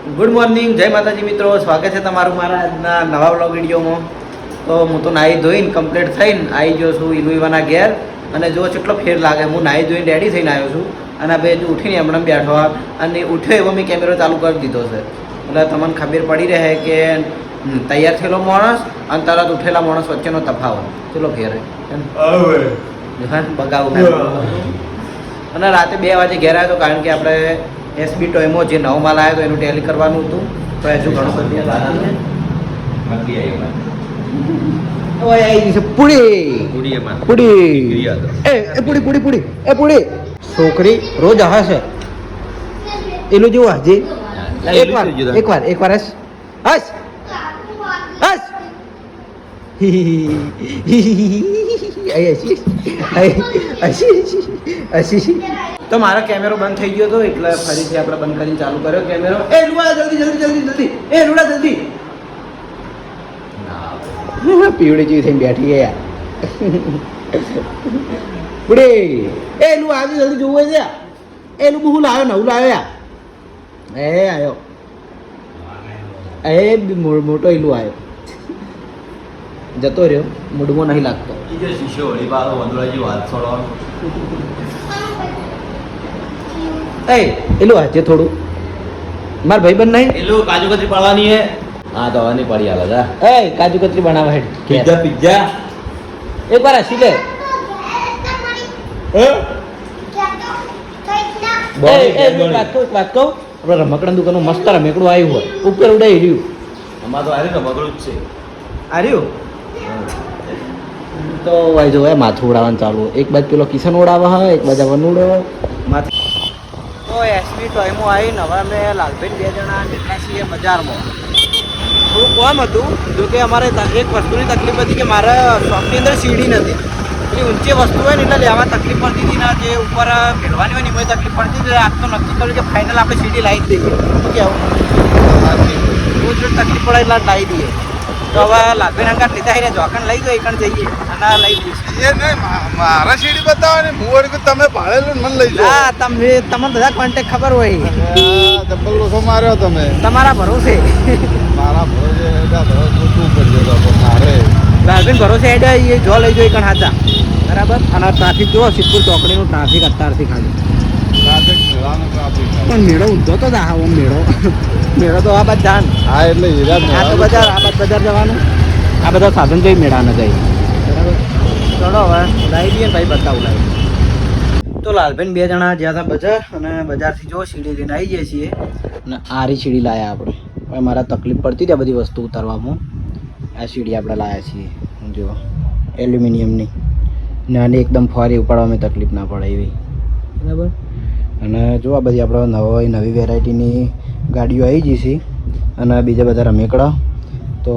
Good morning જય માતાજી મિત્રો. સ્વાગત છે તમારું મારા આજના નવા બ્લોગ વિડીયોમાં. તો હું તો નાહી ધોઈને કમ્પ્લીટ થઈને આવી ગયો છું ઇનુઈવાના ઘેર. અને જો કેટલો ફેર લાગે. હું નાહી ધોઈને રેડી થઈને આવ્યો છું. અને બે હજુ ઉઠીને હમણાં બેઠો અને ઉઠ્યો એવો મેં કેમેરો ચાલુ કરી દીધો છે. એટલે તમને ખબર પડી રહે કે તૈયાર થયેલો માણસ અને તરત ઉઠેલા માણસ વચ્ચેનો તફાવત. ચલો ઘેર. બગાવું. અને રાતે બે વાગે ઘેર આવ્યો કારણ કે આપણે એસબી ટોયમો જે નવો માલ આવ્યો હતો એનું ટેલી કરવાનું હતું. તો હજુ ઘણું બધું બાકી છે. ઓય આવી ગઈ છે પૂડી પૂડી એ હશ પૂડી પૂડી પૂડી એ પૂડી છોકરી રોજ આવે છે એનું જેવું હાજી એક વાર એક વાર એક વાર હસ હસ હસ તો મારો કેમેરો બંધ થઈ ગયો હતો એટલે ફરીથી આપણે બંધ કરીને ચાલુ કર્યો કેમેરો. એ, લુડા, જલ્દી જલ્દી જલ્દી જલ્દી. એ, લુડા, જલ્દી. પીવડી જેવી થઈને બેઠી યાર. પુડે એ લું આજે જલ્દી જોવું છે? એ લું બહુ લાવ્યો? નવું લાવ્યો એ આવ્યો એ, મોટો એલું આવ્યો જતો રહ્યો મૂડમાં નહીં લાગતો. એ એલું આજે થોડું. માર ભાઈ બંધ નહીં? એલું કાજુ કતરી પાડવાની હે? હા તો આની પડી આલે જા. એ કાજુ કતરી બનાવવા હેડ. Pizza pizza? એક વાર હસી લે. વાત કહું આપણે રમકડા દુકાનનું મસ્ત રમેકડું આવ્યું હોય. ઉપર ઉડાઈ રહ્યું. અમાર તો આ તો મગળું જ છે. આ રહ્યું? તો ભાઈ જો માથું ઉડાવવાનું ચાલુ. એક બાજુ પેલો કિશન ઉડાવે હોય એક બાજુ ઉડાવે. માથું તો એસપી ટોયમો આવીને હવે અમે લાલભાઈ બે જણા નીકળ્યા છીએ બજારમાં. થોડું કોમ હતું, જો કે અમારે એક વસ્તુની તકલીફ હતી કે મારા શોપની અંદર સીડી નથી. એટલી ઊંચી વસ્તુ હોય ને એટલે લેવા તકલીફ પડતી હતી ને જે ઉપર ભેળવાની હોય ને એમાં તકલીફ પડતી હતી. આજ તો નક્કી કર્યું કે ફાઇનલ આપણે સીડી લાવી જ દઈએ. શું કહેવું? તકલીફ પડે એટલે લાવી દઈએ. તો હવે લાભી અંગાત લીધા એને જોખણ લઈ ગયો એકણ જઈએ. અને લઈ એ નહીં મારા સીડી બતાવો હું વળી તમે ભાડેલું મને લઈ જાઓ. હા તમે તમને બધા કોન્ટેક્ટ ખબર હોય. ડબલ લોસો માર્યો તમે. તમારા ભરોસે. મારા ભરોસે કરજો તો મારે. લાલભાઈ ભરોસે એડા એ જો લઈ જો એકણ હાચા બરાબર? અને ટ્રાફિક જુઓ સિદ્ધપુર ચોકડીનું ટ્રાફિક અત્યારથી ખાલી. પણ મેળો ઊંધો તો હા આવો મેળો. મેળો તો આ બાદ જાન હા એટલે હીરા આ તો બજાર આ બાદ બજાર જવાનું. આ બધા સાધન જઈ મેળા ન જાય બરાબર. ચલો હવે લાવી દઈએ ને ભાઈ બતાવું લાવી તો લાલભાઈ બે જણા જ્યાં હતા બજાર અને બજારથી જો સીડી લઈને આવી જઈએ છીએ. અને આરી સીડી લાયા આપણે. હવે મારા તકલીફ પડતી હતી આ બધી વસ્તુ ઉતારવામાં. આ સીડી આપણે લાયા છીએ. જો એલ્યુમિનિયમની. નાની એકદમ ફોરી ઉપાડવામાં તકલીફ ના પડે એવી. બરાબર. અને જો આ બધી આપણે નવી નવી વેરાયટીની ગાડીઓ આવી ગઈ છે અને બીજા બધા રમેકડા, તો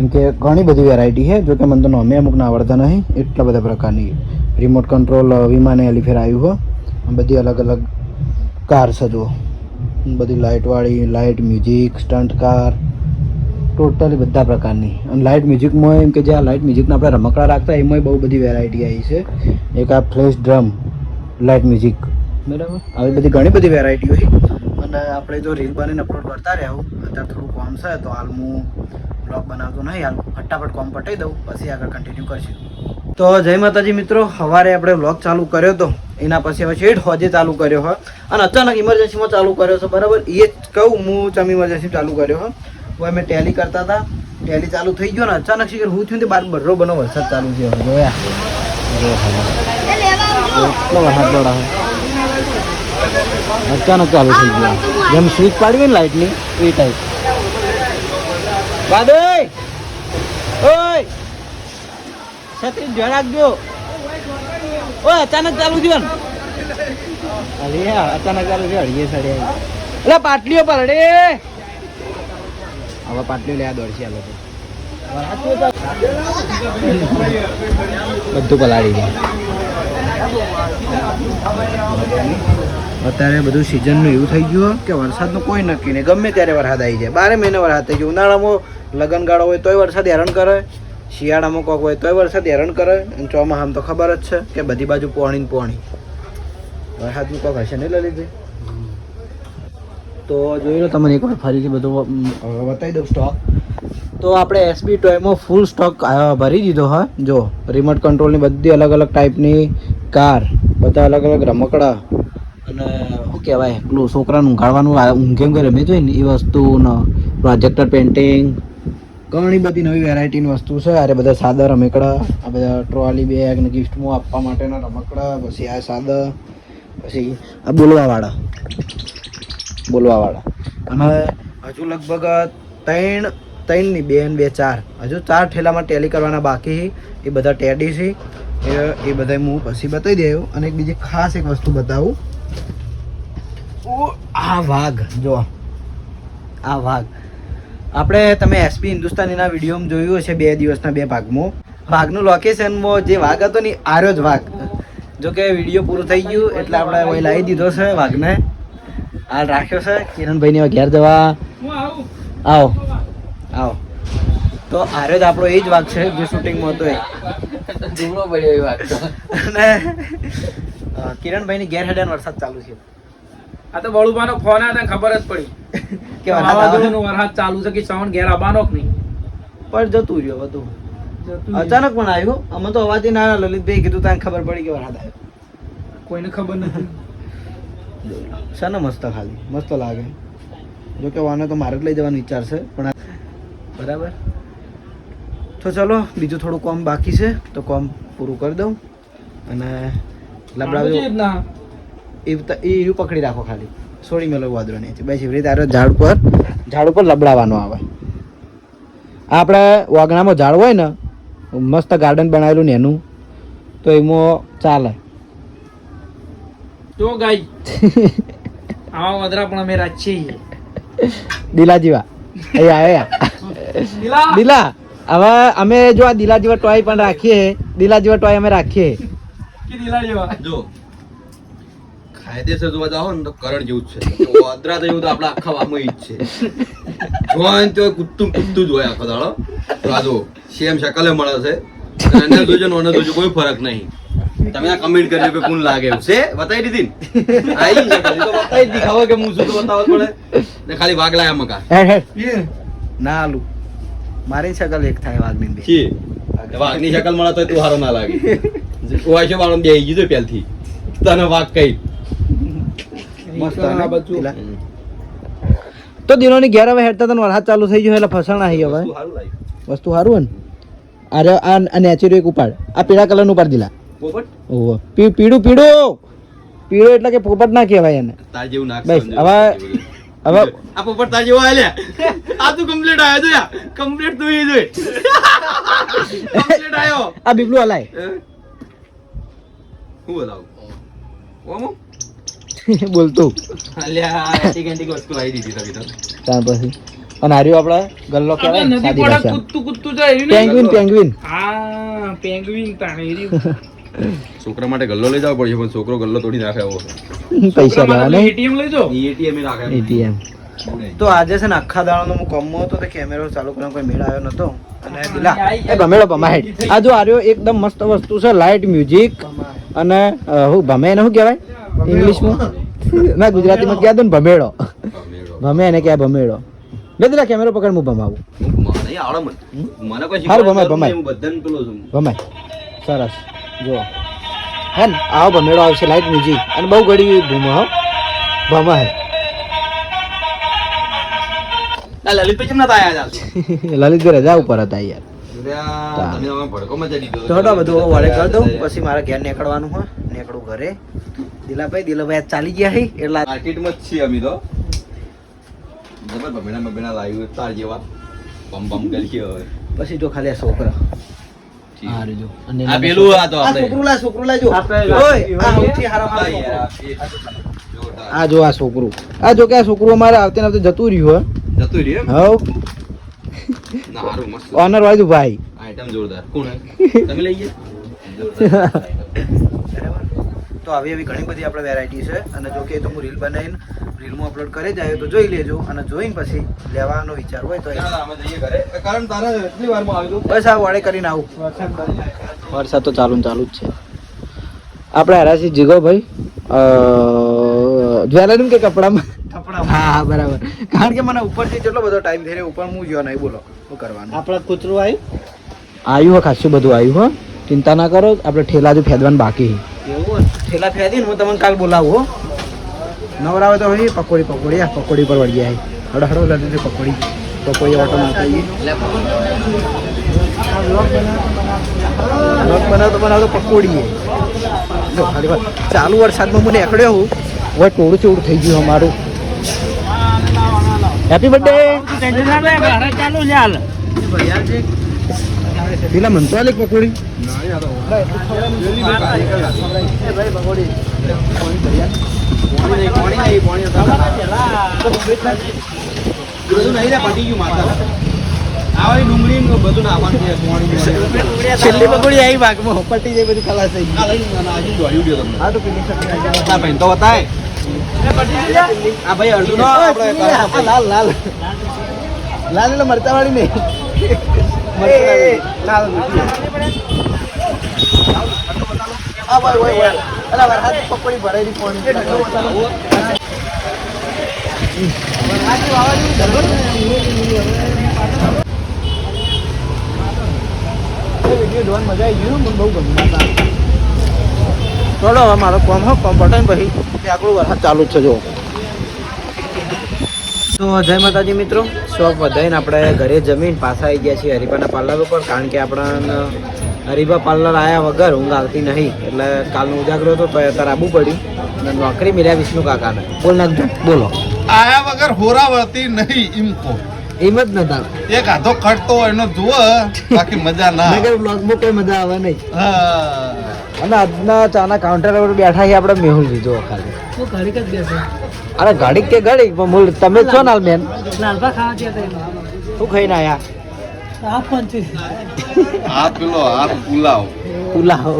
એમ કે ઘણી બધી વેરાયટી છે. જો કે મને તો નોમે અમુક ના આવડતા નહીં. એટલા બધા પ્રકારની રિમોટ કંટ્રોલ વિમાને એલિફેર આવ્યું હોય. બધી અલગ અલગ કાર છે જુઓ. બધી લાઇટવાળી light music stunt car totally બધા પ્રકારની. અને લાઇટ મ્યુઝિકમાં એમ કે જે આ લાઇટ મ્યુઝિકના આપણે રમકડા રાખતા, એમાંય બહુ બધી વેરાયટી આવી છે. એક આ ફ્લેશ ડ્રમ લાઇટ મ્યુઝિક બરાબર? આવી બધી ઘણી બધી વેરાયટી હોય. અને આપણે જો રીલ બનીને અપલોડ કરતા રહેવું અત્યારે થોડું કોમ છે તો હાલ હું બ્લોગ બનાવતો નહીં હાલ ફટાફટ કોમ પટાઈ દઉં પછી આગળ કન્ટિન્યુ કરશું. તો જય માતાજી મિત્રો સવારે આપણે બ્લોગ ચાલુ કર્યો તો એના પછી હવે શેઠ હોજે ચાલુ કર્યો હોય અને અચાનક ઇમરજન્સીમાં ચાલુ કર્યો છે બરાબર? એ જ કહું હું ચમ ઇમરજન્સી ચાલુ કર્યો હોય હું અમે ટેલી કરતા હતા ટેલી ચાલુ થઈ ગયો ને અચાનક શીખર હું થયું બાર બરો બનો વરસાદ ચાલુ થયો. જોયા? એટલો વરસાદ દોડા અચાનક ચાલુ થઈ ગયા. જેમ સ્વિચ પાડવી ને લાઇટની એ ટાઈપ બાદોય ઓય! છત્રી જોઈ રાખજો. ઓય, અચાનક ચાલુ થયો અચાનક ચાલુ થયો, અડીએ સડે એટલે પાટલીઓ પરડે હવે પાટલીઓ લેવા દોડશે બધું પલાળી ગયા. અત્યારે બધું સિઝનનું એવું થઈ ગયું કે વરસાદનું કોઈ નક્કી નહીં. ગમે ત્યારે વરસાદ આવી જાય. બારે મહિને વરસાદ થઈ ગયો. ઉનાળામાં લગનગાળો હોય તોય વરસાદ હેરાન કરે. શિયાળામાં કોક હોય તોય વરસાદ હેરાન કરે. અને ચોમાસામાં તો ખબર જ છે કે બધી બાજુ પોણી પોણી. વરસાદનું કોક હશે નહીં લલિતભાઈ તો જોઈ લો તમને એકવાર ફરીથી બધું બતાવી દઉં સ્ટોક તો આપણે એસબી ટોયમાં ફૂલ સ્ટોક ભરી દીધો, હા? જો રિમોટ કંટ્રોલની બધી અલગ અલગ ટાઈપની કાર, બધા અલગ અલગ રમકડા અને શું કહેવાય, પેલું છોકરાનું ઊંઘાડવાનું ઊંઘે ઊંઘે રમી જોઈએ ને એ વસ્તુ પ્રોજેક્ટર પેઇન્ટિંગ, ઘણી બધી નવી વેરાયટીની વસ્તુ છે. અરે બધા સાદા રમકડા, આ બધા ટ્રોલી બેગ ને ગિફ્ટમાં આપવા માટેના રમકડા, પછી આ સાદા, પછી આ બોલવાવાળા બોલવાવાળા. અને હજુ લગભગ ત્રણ ત્રણની બે ને બે ચાર. હજુ ચાર ઠેલામાં ટેલી કરવાના બાકી એ બધા ટેડી છે. એ એ બધા હું પછી બતાવી દઉં અને એક બીજી ખાસ એક વસ્તુ બતાવું. આ વાઘ જો. આ વાઘ. આપણે તમે એસપી હિન્દુસ્તાનીના વિડીયોમાં જોયું હશે બે દિવસના બે ભાગમાં. વાઘનું લોકેશનમાં જે વાઘ હતો ને આર્યો જ વાઘ. જો કે વીડિયો પૂરો થઈ ગયું એટલે આપણે અહીં લાવી દીધો છે વાઘને. હાલ રાખ્યો છે. કિરણભાઈને ઘેર જવા. આવો. આવો. તો આર્યો જ આપણો એ જ વાઘ છે જે શૂટિંગમાં હતો એ. ધૂળો પડ્યો એ વાત અને કિરણભાઈની ગેરહેડન વરસાદ ચાલુ છે. આ તો બળુભાનો ફોન આવ્યો ખબર જ પડી. કે વરસાદ વરસાદ ચાલુ છે કે શ્રવણ ઘેર આવવાનો કે નહીં? પણ જતું રહ્યો બધું અચાનક પણ આવ્યું. અમે તો અવાજ ના લલિતભાઈ કીધું તને ખબર પડી કે વરસાદ આવ્યો. કોઈને ખબર નથી. ને મસ્ત ખાલી મસ્ત લાગે. જો કે વાને તો મારે જ લઈ જવાનો વિચાર છે પણ બરાબર. તો ચલો બીજું થોડું કોમ બાકી છે તો કોમ પૂરું કરી દઉં. અને લબડાવ્યો. એ એવું પકડી રાખો ખાલી. સોડી મેલો વાદરો નહીં બસ એવી રીતે આરો ઝાડ ઉપર. ઝાડ ઉપર લબડાવવાનો આવે. આ આપણે વાગણામાં ઝાડ હોય ને મસ્ત ગાર્ડન બનાવેલું ને એનું તો એમાં ચાલે. જો ગાઈ આવા વધરા પણ અમે રાચી દિલા જેવા અહીં આવ્યા દિલા! દિલા! હવે અમે જો આ દિલા જેવા ટોય પણ રાખીએ દિલા જેવા ટોય અમે રાખીએ. કે દિલા જેવા? જો કાયદેસર જોવા જાઓ ને તો કરણ જેવું જ છે. વાદરા તો એવું તો આપણા આખા વામમાં ઈ જ છે. જોવા તો કુત્તું કુત્તું જ હોય આખો દાડો. રાજો સેમ શકલે મળે છે. અને જોજો ને જોજો કોઈ ફરક નહીં. તમે આ કમેન્ટ કરજો કે કોણ લાગે એવું. છે? બતાવી દીધી આઈ તો બતાવી દીધી. ખબર કે હું શું તો બતાવવા પડે. ને ખાલી વાગ લાયા મકા. ના આલુ. મારી શકલ એક થાય વાઘની બે. છે વાઘની. શકલ મળે તો તું હારો ના લાગે. ઓય વાળો બે ગીધું પેલથી તને વાઘ કઈ. મસ્ત આ ને? તો દિનોની ઘેર હવે હેડતા તને વરસાદ ચાલુ થઈ ગયો એટલે ફસણ આવી હવે વસ્તુ સારું લાગ્યું. ને? અરે આ આ નેચરલ એક ઉપાડ. આ પીળા કલરનું ઉપાડ દીલા. પોપટ? ઓહો. પીળું પીળું! પીળો એટલે કે પોપટ ના કહેવાય એને. તાર જેવું નાક બસ, હવે- હવે આ પોપટ તાર જેવો આલે આ તું કમ્પ્લીટ આયો તો કમ્પ્લીટ તું ઈ જોઈ. કમ્પ્લીટ આયો આ બીબલું હલાય. હું? બોલાવું? ઓમો બોલતું અલ્યા એન્ટિક એન્ટિક વસ્તુ આવી દીધી તબી તો ત્યાં પછી. અને હાર્યું આપડે ગલ્લો કે કહેવાય નદી પડે કૂદતું કૂદતું જાય પેંગ્વિન પેંગ્વિન હા પેંગ્વિન તાણે. છોકરા માટે ગલ્લો લઈ જવો પડશે પણ છોકરો ગલ્લો તોડી નાખે એવો પૈસા છોકરા લેવા માટે લઈ જાઓ. એટીએમ રાખે. એટીએમ તો આજે છે ને આખા દાડાનો હું કમો હતો તો કેમેરો ચાલુ કરવાનો કોઈ મેળ આવ્યો નતો. અને દિલા એ ભમેડો ભમાહેડ આ જો આર્યો એકદમ મસ્ત વસ્તુ છે લાઇટ મ્યુઝિક અને હું ભમે એને શું કહેવાય? ઇંગ્લિશમાં ના ગુજરાતીમાં કહે દો ને ભમેડો? ભમે એને કહે ભમેડો? બે દિલા કેમેરો પકડ હું ભમાવું. મને ભમાય, ભમાય. નહીં, હું બધાને પેલો છું. ભમાય સરસ. જો હે ને આવો ભમેડો આવશે લાઈટ મ્યુઝિક અને બહુ ઘડી ભૂમો હો. ભમા હે. લલિતભાઈ કેમ નતા આયા લલિતભાઈ રજા ઉપર હતા યાર. તો હટો બધું વાળે કરી દઉં. પછી મારે ઘેર નીકળવાનું હોય નીકળું ઘરે. દિલાભાઈ દિલાભાઈ ચાલી ગયા હી એટલે માર્કેટમાં જ છીએ અમે તો. જબર લાવ્યું તાર જેવા. બમ બમ કરીએ હવે. પછી જો ખાલી આ છોકરા. હા અને આ પેલું તો આપણે ઓય સૌથી હારો જો આ છોકરું. આ જો કે આ છોકરું અમારે આવતે આવતે જતું રહ્યું જતું રહ્યું હવ. ના હારું મસ્ત. ઓનર વાળું ભાઈ. આઈટમ જોરદાર. કોણ તમે લઈ ગયા? જોરદાર. બરાબર તો આવી એવી ઘણી બધી આપણે વેરાયટી છે. અને જો કે તો હું રીલ બનાવીને રીલમાં અપલોડ કરી જાય તો જોઈ લેજો અને જોઈને પછી લેવાનો વિચાર હોય તો એ- અમે જઈએ ઘરે. કારણ તારા એટલી વારમાં આવ્યું બસ આ વડે કરીને આવું. વરસાદ તો ચાલુ ને ચાલુ જ છે. આપણે હરાસી જીગો ભાઈ જ્વેલરી કે કપડામાં? હા હા બરાબર. કારણ કે મને ઉપરથી કેટલો બધો ટાઈમ થઈ રહ્યો ઉપર હું જ્યો નહીં બોલો. શું કરવાનું. આપણા કૂતરું આવ્યું? આવ્યું હો ખાસું બધું આવ્યું હો. ચિંતા ના કરો આપણે ઠેલા જ ફેદવાનું બાકી ઠેલા ફેદીને હું તમને કાલ બોલાવું નવરાવે તો હોય પકોડી પકોડી આ પકોડી પર વળી જાય. હડો હડો લડે છે પકોડી. પકોડી ઓટો મારતા બનાવ તો બનાવ તો પકોડી. જો ખાલી ચાલુ વરસાદમાં મને એકડ્યો હું. હવે ટોળું ચોળું થઈ ગયું અમારું. હેપી બર્થડે ચાલુ ચાલ પેલા મનતો આલે પકોડી? છેલ્લી પકોડી આવી ભાગમાં પટી જાય બધી ખલાસ થઈ ગયો. તો બતાય આ ભાઈ અડધું નો લાલ લાલ. લાલ એટલે મરતા વાળી નહીં. મજા આવી ગયું મને બહુ ગમ્યું ચલો હવે મારો કોમ હો કોમ પટાઈને પછી. આગળ વરસાદ ચાલુ જ છે જો તો જય માતાજી મિત્રો. શોપ વધાઈને આપણે ઘરે જમીન પાછા આવી ગયા છીએ હરીફાના પાર્લર ઉપર કારણ કે આપણા હરીફા પાર્લર આવ્યા વગર ઊંઘ આવતી નહીં. એટલે કાલનો ઉજાગરો હતો તો અત્યારે આવવું પડ્યું. અને નોકરી મળ્યા વિષ્ણુ કાકાને. બોલ નાખજો બોલો. આયા વગર હોરા વળતી નહીં એમ કહો. એમ જ નતા એક આધો ખટતો હોય એનો જુઓ બાકી મજા ના. નગર બ્લોગમાં કોઈ મજા આવે નહીં. હા. અને આજના ચાના કાઉન્ટર પર બેઠા છીએ આપણે મેહુલ લીધો ખાલી. હું ઘડીક જ બેસે. અરે ઘડીક કે ઘડીક પણ મૂળ તમે છો ને બેન. લાલબા ખાવા ગયા શું ખાઈને આયા? આ પંચી આ પેલો આ પુલાવ. પુલાવ.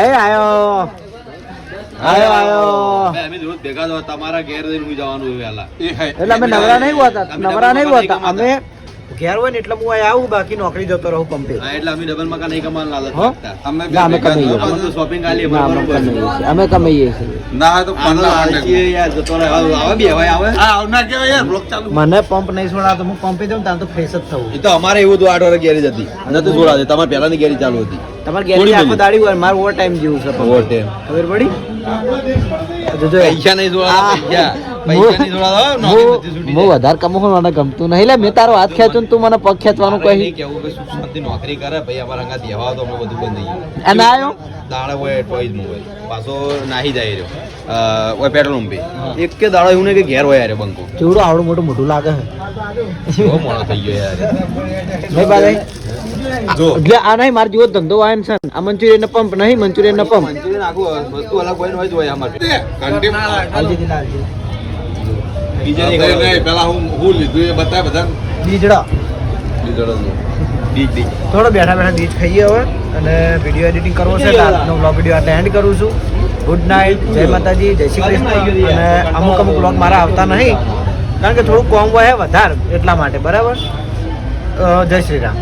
એ આયો. આયો આયો. અમે રોજ ભેગા થવા તમારા ઘેર જઈને હું જવાનું હોય વહેલા. એ હે એટલે અમે નવરા નહીં હોતા નવરા નહીં હોતા. અમે ઘેર હોય ને એટલે હું અહીં આવું બાકી નોકરી જતો રહું પંપે એટલે અમે ડબલ મકાન નહીં કમાન લાલચ હો? અમે અમે કમાઈએ. શોપિંગ આલી અમે કમાઈએ છીએ. અમે કમાઈએ ના તો યાર જતો રહે. આવે આવે બે ભાઈ આવે? હા આવના કે યાર બ્લોક ચાલુ. મને પંપ નહીં છોડાતો હું પંપે દઉં ત્યાં તો ફ્રેશ જ થવું. એ તો અમારે એવું હતું આઠ વાગે ગેરેજ હતી. નતું જોડાતી તમારે પહેલાની ગેરેજ ચાલુ હતી. તમારે ગેરેજ આખો દાડી હોય મારું ઓવર ટાઈમ જેવું છે. ઓવર ટાઈમ ખબર પડી? જો પૈસા નહીં જોડાતા પૈસા. હો. વધારે કમાવું મને ગમતું નહીં. લે મેં તારો હાથ ખેંચ્યો ને તું મને પગ ખેંચવાનું કહી. કેવું કે શાંતિ નોકરી કરે ભાઈ અમારા અંગા દેવા તો અમે બધું બંધ થઈ અને આયો દાડે હોય ટોઈઝ મોબાઈલ પાછો નાહી જાય રહ્યો. ઓય પેટ્રોલ પંપે. એક કે દાડો એવું નહીં કે ઘેર હોય યાર બંકો. જોડો આવડું મોટું મોટું લાગે છે. બહુ મોડો થઈ ગયો યાર. ભાઈ બાદાઈ? જો. એટલે આ નહીં મારે જેવો ધંધો છે આ મંચુરિયન પંપ નહીં મંચુરિયન પંપ. મંચુરિયન આખું વસ્તુ અલગ હોય ને હોય જ હોય અમારે. પેલા હું હું લીધું એ બતાય બધા બીજ થોડો બેઠા બેઠા બીજ ખાઈએ હવે અને વીડિયો એડિટિંગ કરવો છે આજનો બ્લોગ વીડિયો આટલે એન્ડ કરું છું. ગુડ નાઇટ જય માતાજી જય શ્રી કૃષ્ણ. અને અમુક અમુક બ્લોગ મારા આવતા નહીં કારણ કે થોડું કોમ હોય વધારે એટલા માટે બરાબર? જય શ્રી રામ.